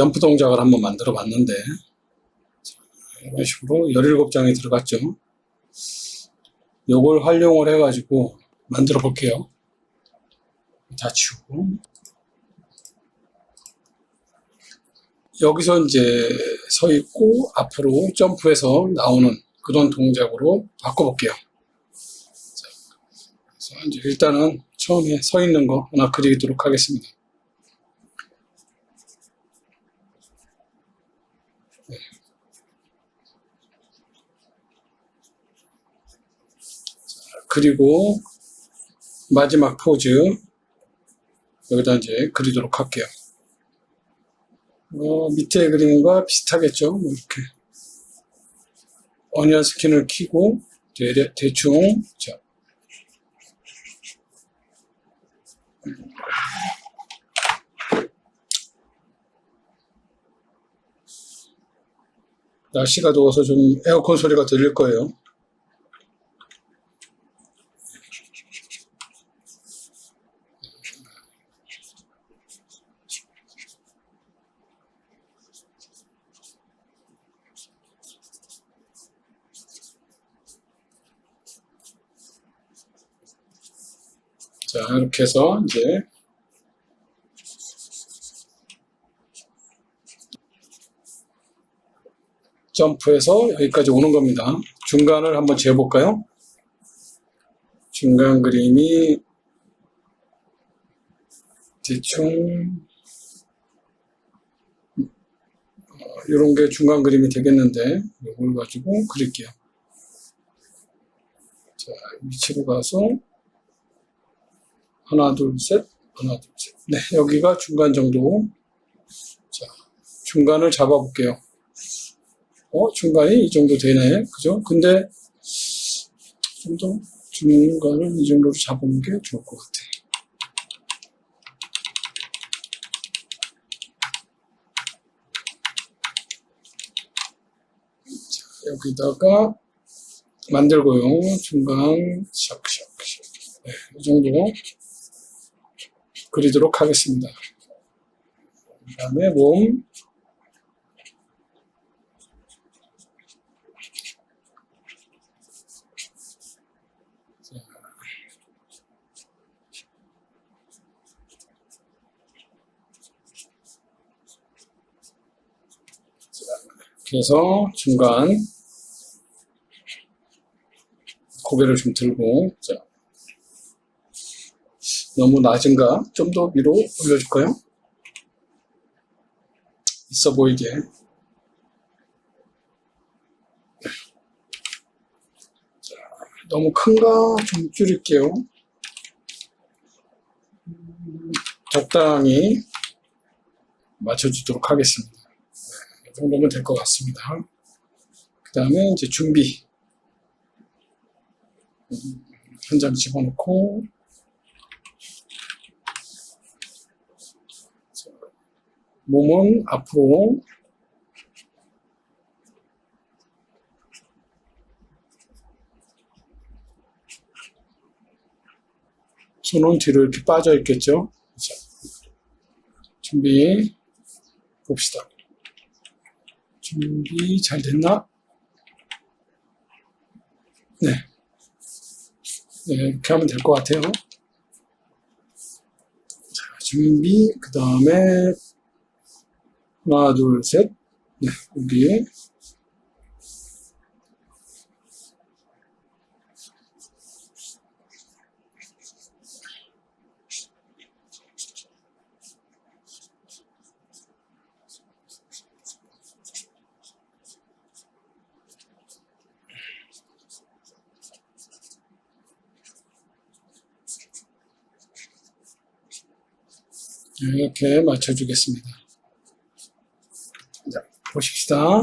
점프 동작을 한번 만들어 봤는데, 자, 이런 식으로 17장이 들어갔죠. 요걸 활용을 해가지고 만들어 볼게요. 다 치우고. 여기서 이제 서 있고 앞으로 점프해서 나오는 그런 동작으로 바꿔볼게요. 자, 그래서 이제 일단은 처음에 서 있는 거 하나 그리도록 하겠습니다. 그리고 마지막 포즈 여기다 이제 그리도록 할게요. 어, 밑에 그림과 비슷하겠죠? 뭐 이렇게. 어니언 스킨을 키고, 대, 대충, 자. 날씨가 더워서 좀 에어컨 소리가 들릴 거예요. 자, 이렇게 해서 이제 점프해서 여기까지 오는 겁니다. 중간을 한번 재볼까요? 중간 그림이 대충 이런 게 중간 그림이 되겠는데 이걸 가지고 그릴게요. 자, 위치로 가서 하나, 둘, 셋, 하나, 둘, 셋. 네, 여기가 중간 정도. 자, 중간을 잡아볼게요. 어, 중간이 이 정도 되네. 그죠? 근데, 좀 더 중간을 이 정도로 잡은 게 좋을 것 같아. 자, 여기다가 만들고요. 중간, 샥샥샥. 네, 이 정도. 그리도록 하겠습니다. 그 다음에 몸, 그래서 중간 고개를 좀 들고 자, 너무 낮은가? 좀 더 위로 올려줄까요? 있어 보이게. 자, 너무 큰가? 좀 줄일게요. 음, 적당히 맞춰주도록 하겠습니다. 네, 이 정도면 될 것 같습니다. 그 다음에 이제 준비. 음, 한장 집어넣고 몸은 앞으로 손은 뒤로 이렇게 빠져 있겠죠. 자, 준비 봅시다. 준비 잘 됐나? 네. 네, 이렇게 하면 될 것 같아요. 자, 준비, 그 다음에 하나, 둘, 셋. 네, 여기. 이렇게 맞춰주겠습니다. 자, 보십시다.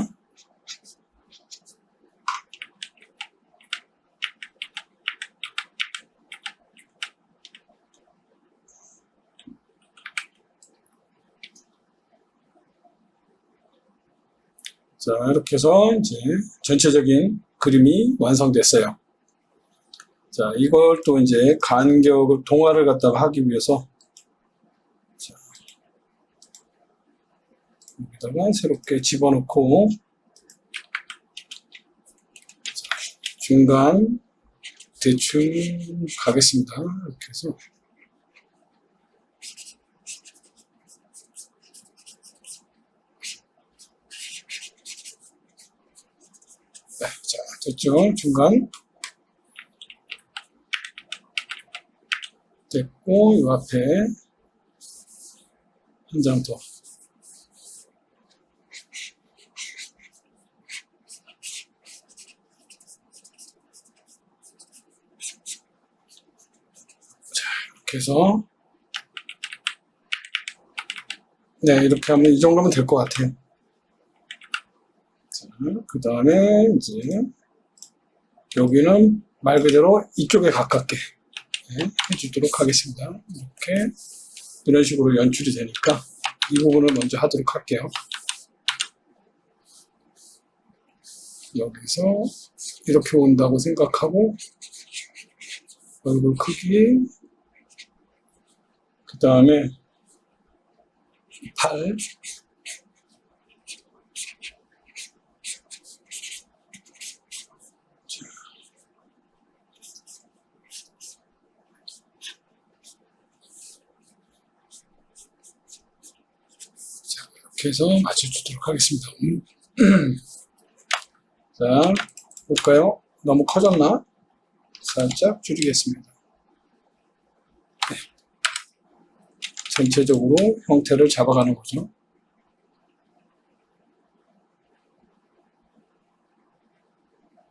자, 이렇게 해서 이제 전체적인 그림이 완성됐어요. 자, 이걸 또 이제 간격을 동화를 갖다가 하기 위해서 자, 여기다가 새롭게 집어넣고 자, 중간 대충 가겠습니다. 이렇게 해서 네, 자, 됐죠? 중간 됐고 이 앞에 한 장 더. 자, 이렇게 해서 네, 이렇게 하면 이 정도면 될 것 같아요. 자, 그 다음에 이제 여기는 말 그대로 이쪽에 가깝게 네, 해주도록 하겠습니다. 이렇게 이런 식으로 연출이 되니까 이 부분을 먼저 하도록 할게요. 여기서 이렇게 온다고 생각하고 얼굴 크기 그 다음에 팔 자, 이렇게 해서 맞춰주도록 하겠습니다. 음. 자, 볼까요? 너무 커졌나? 살짝 줄이겠습니다. 전체적으로 형태를 잡아가는 거죠.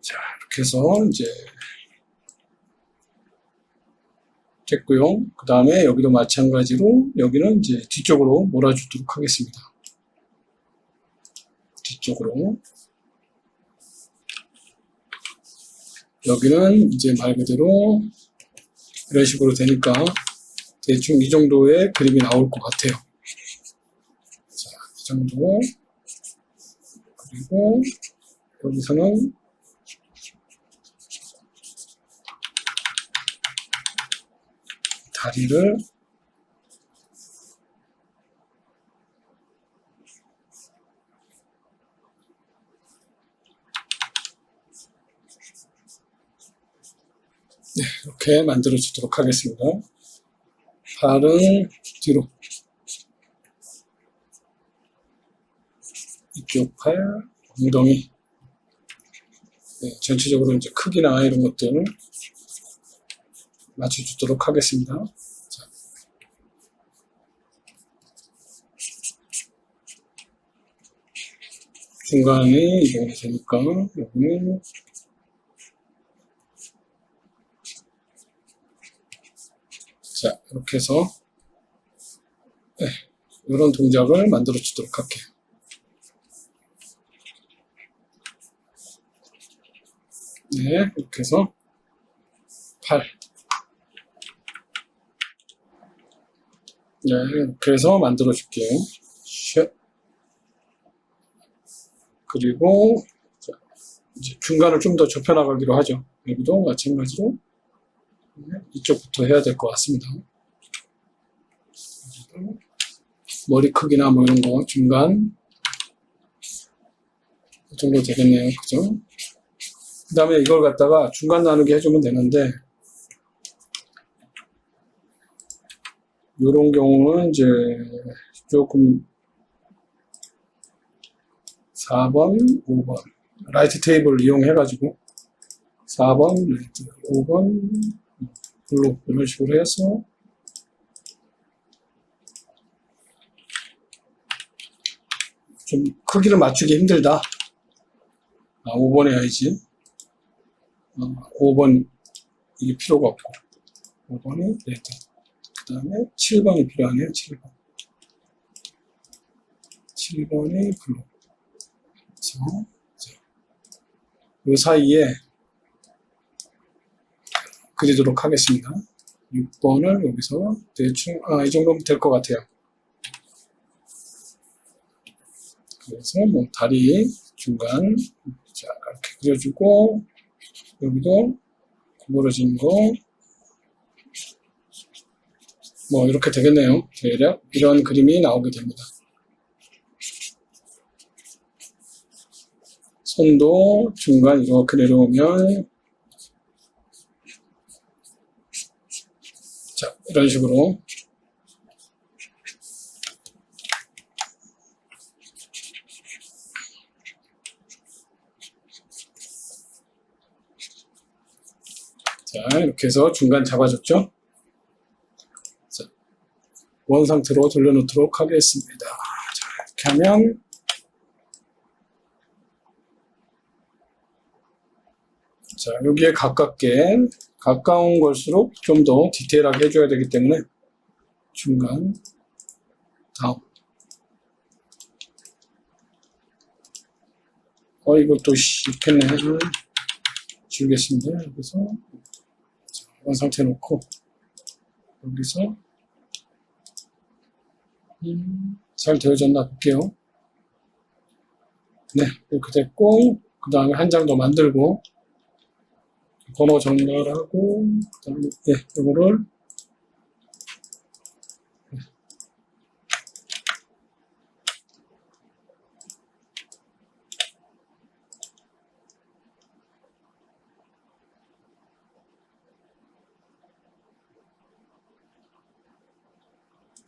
자, 이렇게 해서 이제 됐고요. 그 다음에 여기도 마찬가지로 여기는 이제 뒤쪽으로 몰아주도록 하겠습니다. 뒤쪽으로. 여기는 이제 말 그대로 이런 식으로 되니까 대충 이 정도의 그림이 나올 것 같아요. 자, 이 정도. 그리고 여기서는 다리를 네, 이렇게 만들어 주도록 하겠습니다. 팔은 뒤로 이쪽 팔, 엉덩이 네, 전체적으로 이제 크기나 이런 것들을 맞춰주도록 하겠습니다. 자. 중간에 이동이 되니까 여기는 자 이렇게 해서 네, 이런 동작을 만들어 주도록 할게요. 네, 이렇게 해서 팔 네, 이렇게 해서 만들어 줄게요. 쉐. 그리고 자, 이제 중간을 좀 더 좁혀 나가기로 하죠. 여기도 마찬가지로 네, 이쪽부터 해야 될 것 같습니다. 머리 크기나 뭐 이런 거 중간 이 정도 되겠네요. 그죠? 그 다음에 이걸 갖다가 중간 나누기 해주면 되는데 이런 경우는 이제 조금 4번, 5번 라이트 테이블을 이용해 가지고 4번, 라이트, 5번 블록 이런 식으로 해서 좀 크기를 맞추기 힘들다. 아, 5번 해야지. 어, 5번 이게 필요가 없고 5번이 레드 그 다음에 7번이 필요하네요 7번 7번이 블루 그래서 이 사이에 그리도록 하겠습니다 6번을 여기서 대충 아, 이 정도면 될 것 같아요 그래서 뭐 다리 중간 자 이렇게 그려주고 여기도 구부러진 거, 뭐, 이렇게 되겠네요. 대략 이런 그림이 나오게 됩니다. 손도 중간 이렇게 내려오면 자 이런 식으로. 자 이렇게 해서 중간 잡아줬죠? 자, 원 상태로 돌려놓도록 하겠습니다. 자 이렇게 하면 자, 여기에 가깝게, 가까운 걸수록 좀 더 디테일하게 해줘야 되기 때문에 중간, 다음. 어, 이것도 씨, 있겠네. 지우겠습니다. 여기서. 자, 원 상태 놓고, 여기서. 음, 잘 되어졌나 볼게요. 네, 이렇게 됐고, 그 다음에 한 장 더 만들고, 번호 전달하고 그다음에 네, 이거를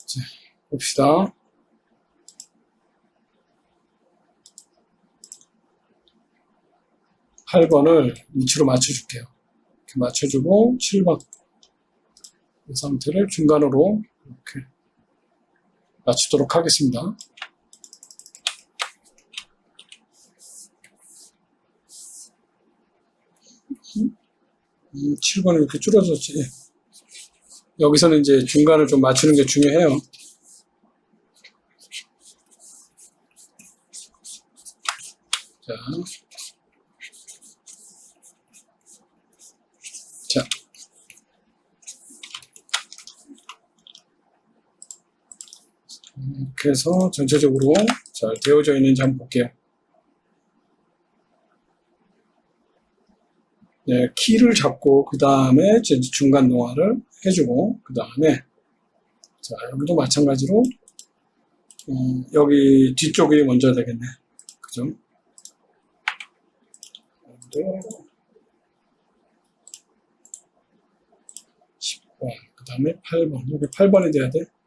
자, 봅시다. 팔번을 위치로 맞춰줄게요. 맞춰주고 7번 이 상태를 중간으로 이렇게 맞추도록 하겠습니다. 음, 7번은 이렇게 줄어졌지. 여기서는 이제 중간을 좀 맞추는 게 중요해요. 자. 자. 이렇게 해서 전체적으로 잘 되어져 있는지 한번 볼게요. 네, 키를 잡고 그 다음에 중간 노화를 해주고 그 다음에 자 여기도 마찬가지로 어, 여기 뒤쪽이 먼저 되겠네. 그죠? 여기도 10번, 그 다음에 8번. 여기 8번이 돼야 돼.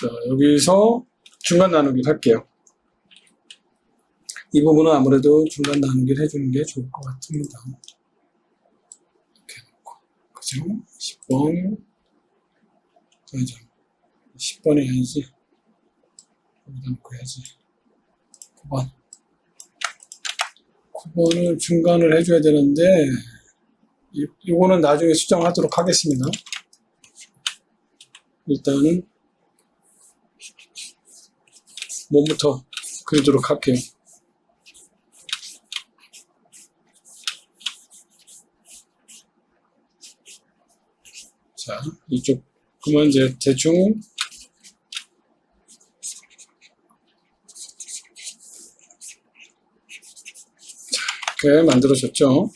자, 여기서 중간 나누기를 할게요. 이 부분은 아무래도 중간 나누기를 해주는 게 좋을 것 같습니다. 이렇게 놓고. 그죠? 10번. 그죠? 10번이 아니지. 여기다 놓고 해야지. 9번. 9번을 중간을 해줘야 되는데, 이, 이거는 나중에 수정하도록 하겠습니다. 일단은, 몸부터 그리도록 할게요. 자, 이쪽, 그러면 이제 대충 이렇게 만들어졌죠.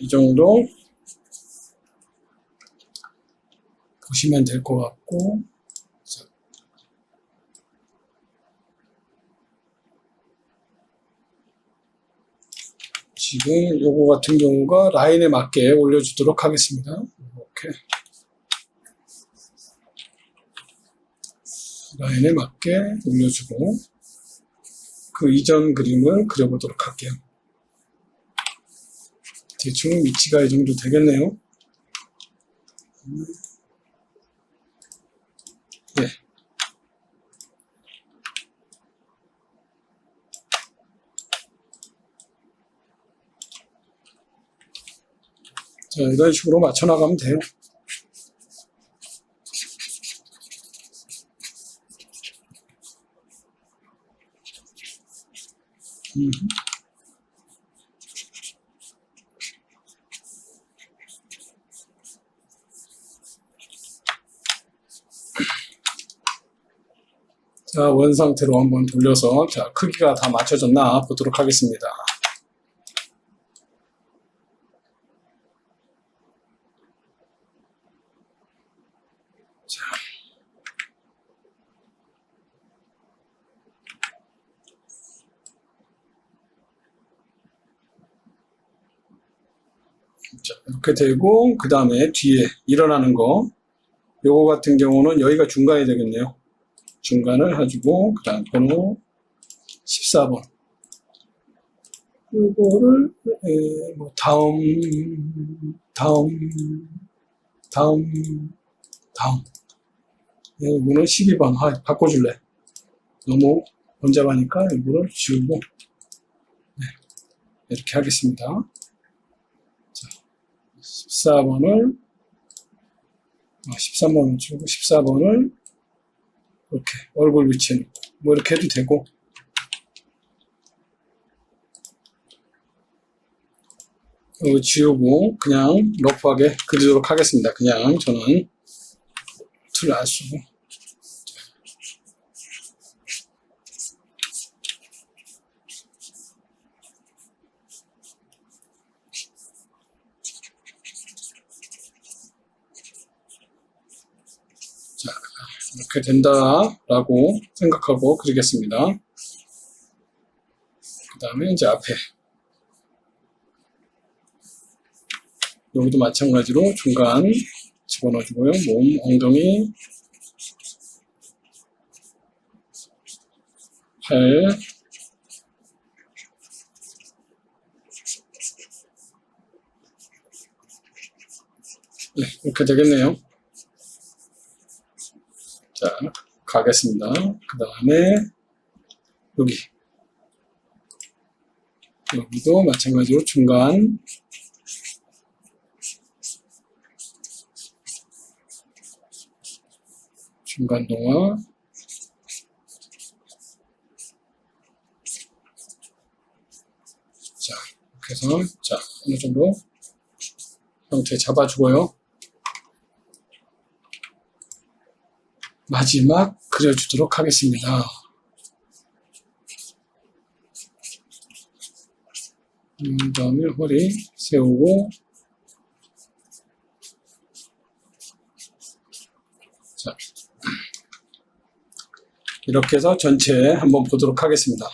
이 정도 보시면 될 것 같고, 자. 지금 요거 같은 경우가 라인에 맞게 올려주도록 하겠습니다. 이렇게 라인에 맞게 올려주고 그 이전 그림을 그려보도록 할게요. 대충 위치가 이 정도 되겠네요. 네. 자, 이런 식으로 맞춰 나가면 돼요. 음. 자, 원 상태로 한번 돌려서 자, 크기가 다 맞춰졌나 보도록 하겠습니다. 이렇게 되고, 그 다음에 뒤에 일어나는 거. 요거 같은 경우는 여기가 중간이 되겠네요. 중간을 해주고, 그 다음 번호 14번. 요거를, 에, 뭐, 다음, 다음, 다음, 다음. 예, 이거는 12번. 아, 바꿔줄래. 너무 번잡하니까 이거를 지우고, 네, 이렇게 하겠습니다. 14번을, 13번을 주고 14번을 이렇게 얼굴 위치에 놓고, 뭐 이렇게 해도 되고, 이거 지우고 그냥 러프하게 그리도록 하겠습니다. 그냥 저는 툴을 안 쓰고. 자, 이렇게 된다라고 생각하고 그리겠습니다. 그 다음에 이제 앞에 여기도 마찬가지로 중간 집어넣어주고요. 몸, 엉덩이, 팔, 네, 이렇게 되겠네요. 자, 가겠습니다. 그 다음에 여기. 여기도 마찬가지로 중간. 중간 동화. 자 이렇게 해서 자 어느 정도 형태 잡아주고요 마지막 그려주도록 하겠습니다 그 다음에 허리 세우고 자 이렇게 해서 전체 한번 보도록 하겠습니다.